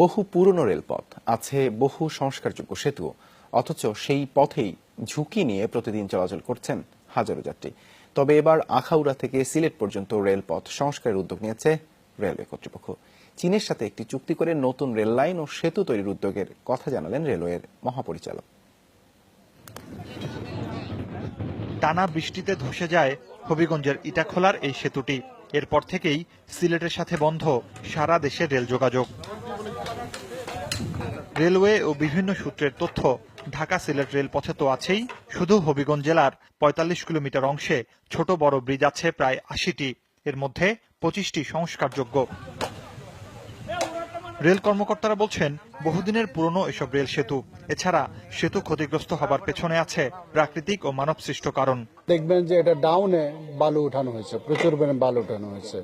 বহু পুরনো রেলপথ, আছে বহু সংস্কারযোগ্য সেতু অথচ সেই পথেই ঝুঁকি নিয়ে প্রতিদিন চলাচল করছেন হাজারো যাত্রী। তবে এবার আখাউড়া থেকে সিলেট পর্যন্ত রেলপথ সংস্কারের উদ্যোগ নিয়েছে রেলওয়ে কর্তৃপক্ষ। চীনের সাথে একটি চুক্তি করে নতুন রেল লাইন ও সেতু তৈরির উদ্যোগের কথা জানালেন রেলওয়ের মহাপরিচালক। টানা বৃষ্টিতে ধসে যায় হবিগঞ্জের ইটাখোলার এই সেতুটি। এরপর থেকেই সিলেটের সাথে বন্ধ সারা দেশের রেল যোগাযোগ। রেলওয়ে ও বিভিন্ন সূত্রের তথ্য, ঢাকা সিলেট রেলপথে তো আছেই। শুধু হবিগঞ্জ জেলার পঁয়তাল্লিশ কিলোমিটার অংশে ছোট বড় ব্রিজ আছে প্রায় আশিটি। এর মধ্যে পঁচিশটি সংস্কারযোগ্য। রেল কর্মকর্তারা বলছেন, বহুদিনের পুরনো এসব রেল সেতু। এছাড়া সেতু ক্ষতিগ্রস্ত হবার পেছনে আছে প্রাকৃতিক ও মানবসৃষ্ট কারণ। দেখবেন যে এটা ডাউনে বালু উঠানো হয়েছে, প্রচুর বালু উঠানো হয়েছে।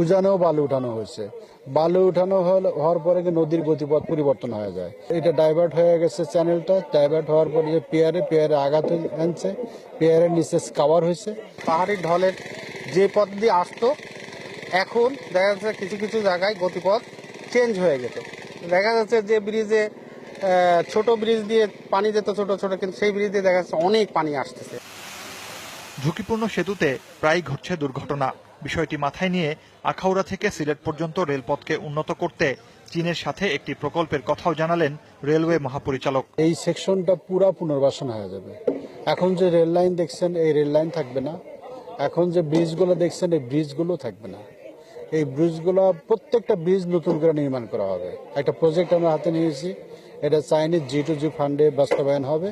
উজানেও বালু উঠানো হয়েছে। বালু উঠানো হওয়ার পরে নদীর গতিপথ পরিবর্তন হয়ে যায়। এটা ডাইভার্ট হয়ে গেছে চ্যানেলটা ডাইভার্ট হওয়ার পরে যে পেয়ারে পেয়ারে আঘাত আনছে পেয়ারের নিচে কাভার হয়েছে। পাহাড়ি ঢলের যে পথ দিয়ে আসতো, এখন দেখা যাচ্ছে কিছু কিছু জায়গায় গতিপথ চেঞ্জ হয়ে গেছে। দেখা যাচ্ছে যে ব্রিজে ছোট ব্রিজ দিয়ে পানি যেত ছোট ছোট, কিন্তু সেই ব্রিজ দিয়ে দেখা যাচ্ছে অনেক পানি আসতেছে। ঝুঁকিপূর্ণ সেতুতে প্রায় ঘটছে দুর্ঘটনা। বিষয়টি মাথায় নিয়ে আখাউড়া থেকে সিলেট পর্যন্ত রেলপথকে উন্নত করতে চীনের সাথে একটি প্রকল্পের কথাও জানালেন রেলওয়ে মহাপরিচালক। এই সেকশনটা পুরা পুনর্বাসন হয়ে যাবে। এখন যে রেল লাইন দেখছেন, এই রেল লাইন থাকবে না। এখন যে ব্রিজগুলো দেখছেন, এই ব্রিজগুলো থাকবে না। এই ব্রিজগুলো প্রত্যেকটা ব্রিজ নতুন করে নির্মাণ করা হবে। একটা প্রজেক্ট আমরা হাতে নিয়েছি। এটা চাইনিজ জি টু জি ফান্ডে বাস্তবায়ন হবে।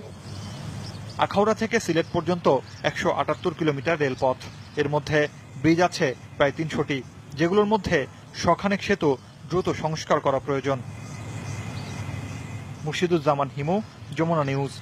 আখাউড়া থেকে সিলেট পর্যন্ত একশো আটাত্তর কিলোমিটার রেলপথ। এর মধ্যে ব্রিজ আছে প্রায় তিনশোটি, যেগুলোর মধ্যে শখানেক সেতু দ্রুত সংস্কার করা প্রয়োজন। মুর্শিদুজ্জামান হিমু, যমুনা নিউজ।